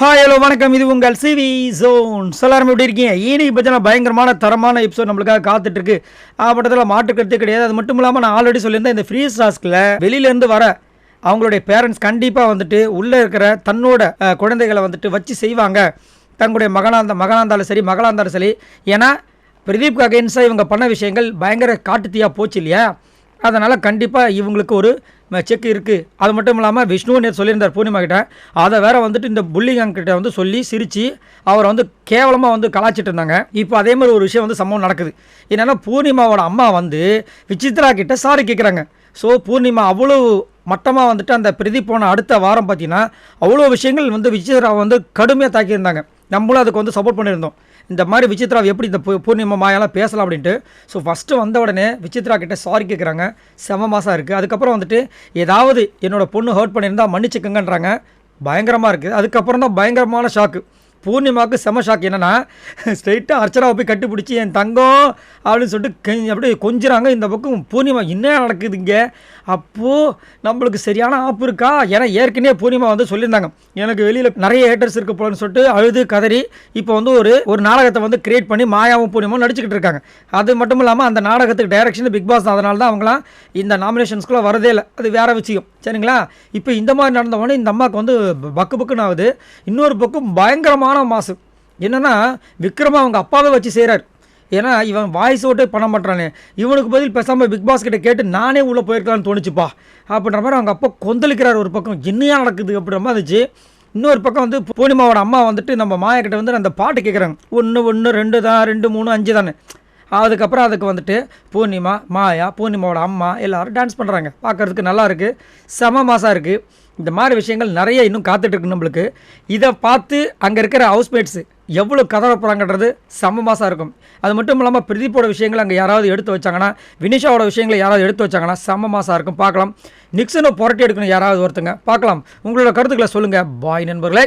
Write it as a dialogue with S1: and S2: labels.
S1: Hi hello வணக்கம். இது உங்கள் சிவி ஜோன் எல்லாரும் எப்படி இருக்கீங்க? இன்னைக்கு பார்த்தீங்கன்னா பயங்கரமான தரமான எபிசோட் நம்மளுக்காக காத்துட்டு இருக்கு ஆப்பட்டத்தில் மாட்டுக்கருத்தே கிடையாது. அது மட்டும் இல்லாமல் நான் ஆல்ரெடி சொல்லியிருந்தேன் இந்த ஃப்ரீ டாஸ்கில் வெளியிலேருந்து வர அவங்களுடைய பேரண்ட்ஸ் கண்டிப்பாக வந்துட்டு உள்ளே இருக்கிற தன்னோட குழந்தைகளை வந்துட்டு வச்சு செய்வாங்க. தங்களுடைய மகனாக மகனாந்தாலும் மகனாக இருந்தாலும் சரி மகளாந்தாலும் சரி. ஏன்னா பிரதீப் ககேன்ஸாக இவங்க பண்ண விஷயங்கள் பயங்கர காட்டுத்தீயாக போச்சு இல்லையா? அதனால் கண்டிப்பாக இவங்களுக்கு ஒரு செக் இருக்குது அது மட்டும் இல்லாமல் விஷ்ணு நேற்று சொல்லியிருந்தார் பூர்ணிமா கிட்ட அதை வேற வந்துட்டு இந்த புல்லிங் கிட்ட வந்து சொல்லி சிரித்து அவரை வந்து கேவலமாக வந்து கலாச்சிட்டு இருந்தாங்க. இப்போ அதே மாதிரி ஒரு விஷயம் வந்து சம்பவம் நடக்குது. என்னென்னா பூர்ணிமாவோட அம்மா வந்து விசித்ரா கிட்ட சாரி கேட்குறாங்க ஸோ பூர்ணிமா அவ்வளோ மட்டமாக வந்துட்டு அந்த பிரதி போன அடுத்த வாரம் பார்த்தீங்கன்னா அவ்வளோ விஷயங்கள் வந்து விசித்ராவை வந்து கடுமையாக தாக்கியிருந்தாங்க. நம்மளும் அதுக்கு வந்து சப்போர்ட் பண்ணியிருந்தோம். இந்த மாதிரி விசித்ரா எப்படி இந்த பூ- பூர்ணிமா மாயெல்லாம் பேசலாம் அப்படின்ட்டு ஸோ ஃபஸ்ட்டு வந்த உடனே விசித்ரா கிட்டே சாரி கேட்குறாங்க செம மாதம் இருக்குது அதுக்கப்புறம் வந்துட்டு ஏதாவது என்னோட பொண்ணு ஹர்ட் பண்ணியிருந்தா மன்னிச்சுக்கங்கன்றாங்க. பயங்கரமாக இருக்குது அதுக்கப்புறம் தான் பயங்கரமான ஷாக்கு பூர்ணிமாவுக்கு செம ஷாக் என்னென்னா ஸ்ட்ரைட்டாக அர்ச்சனாவை போய் கட்டிப்பிடிச்சி என் தங்கம் அப்படின்னு சொல்லிட்டு அப்படியே கொஞ்சிறாங்க இந்த பக்கம். பூர்ணிமா என்ன நடக்குது இங்கே? அப்போது நம்மளுக்கு சரியான ஆப்பு இருக்கா? ஏன்னா ஏற்கனவே பூர்ணிமா வந்து சொல்லியிருந்தாங்க. எனக்கு வெளியில் நிறைய ஹேட்டர்ஸ் இருக்க போலன்னு சொல்லிட்டு அழுது கதறி இப்போ வந்து ஒரு ஒரு நாடகத்தை வந்து கிரியேட் பண்ணி மாயாவும் பூர்ணிமாவும் நடிச்சுக்கிட்டு இருக்காங்க. அது மட்டும் இல்லாமல் அந்த நாடகத்துக்கு டைரக்ஷன் பிக் பாஸ் அதனால தான் அவங்களாம் இந்த நாமினேஷன்ஸ்குள்ளே வரதே இல்லை. அது வேறு விஷயம். சரிங்களா? இப்போ இந்த மாதிரி நடந்த உடனே இந்த அம்மாவுக்கு வந்து பக்கு பக்குன்னு ஆகுது. இன்னொரு பக்கம் பயங்கரமான மாசு. என்னன்னா விக்ரமா அவங்க அப்பாவே வச்சு செய்கிறார் ஏன்னா இவன் வாய்ஸ் ஓட்டே பண்ண மாட்டானே இவனுக்கு பதில் பேசாமல் பிக் பாஸ் கிட்ட கேட்டு நானே உள்ளே போயிருக்கலான்னு தோணுச்சுப்பா. அப்படின்ற மாதிரி அவங்க அப்பா கொந்தளிக்கிறார் ஒரு பக்கம். என்னையா நடக்குது அப்படின்ற மாதிரி இருந்துச்சு. இன்னொரு பக்கம் வந்து பூர்ணிமாவோட அம்மா வந்துட்டு நம்ம மாயா கிட்ட வந்து அந்த பாட்டு கேட்குறாங்க ஒன்று ஒன்று ரெண்டு தான் ரெண்டு மூணு அஞ்சு தானே. அதுக்கப்புறம் அதுக்கு வந்துட்டு பூர்ணிமா மாயா பூர்ணிமாவோட அம்மா எல்லோரும் டான்ஸ் பண்ணுறாங்க பார்க்கறதுக்கு நல்லா இருக்குது செம மாசாக இருக்குது இந்த மாதிரி விஷயங்கள் நிறைய இன்னும் காத்துட்ருக்கு நம்மளுக்கு. இதை பார்த்து அங்கே இருக்கிற ஹவுஸ்மேட்ஸு எவ்வளோ கதற போகிறாங்கன்றது செம மாசாக இருக்கும். அது மட்டும் இல்லாமல் பிரதீப்போட விஷயங்களை அங்கே யாராவது எடுத்து வச்சாங்கன்னா வினிஷாவோட விஷயங்களை யாராவது எடுத்து வச்சாங்கன்னா செம மாசாக இருக்கும். பார்க்கலாம். நிக்சனை புரட்டி எடுக்கணும் யாராவது ஒருத்தங்க. பார்க்கலாம். உங்களோட கருத்துக்களை சொல்லுங்கள் பாய் நண்பர்களே.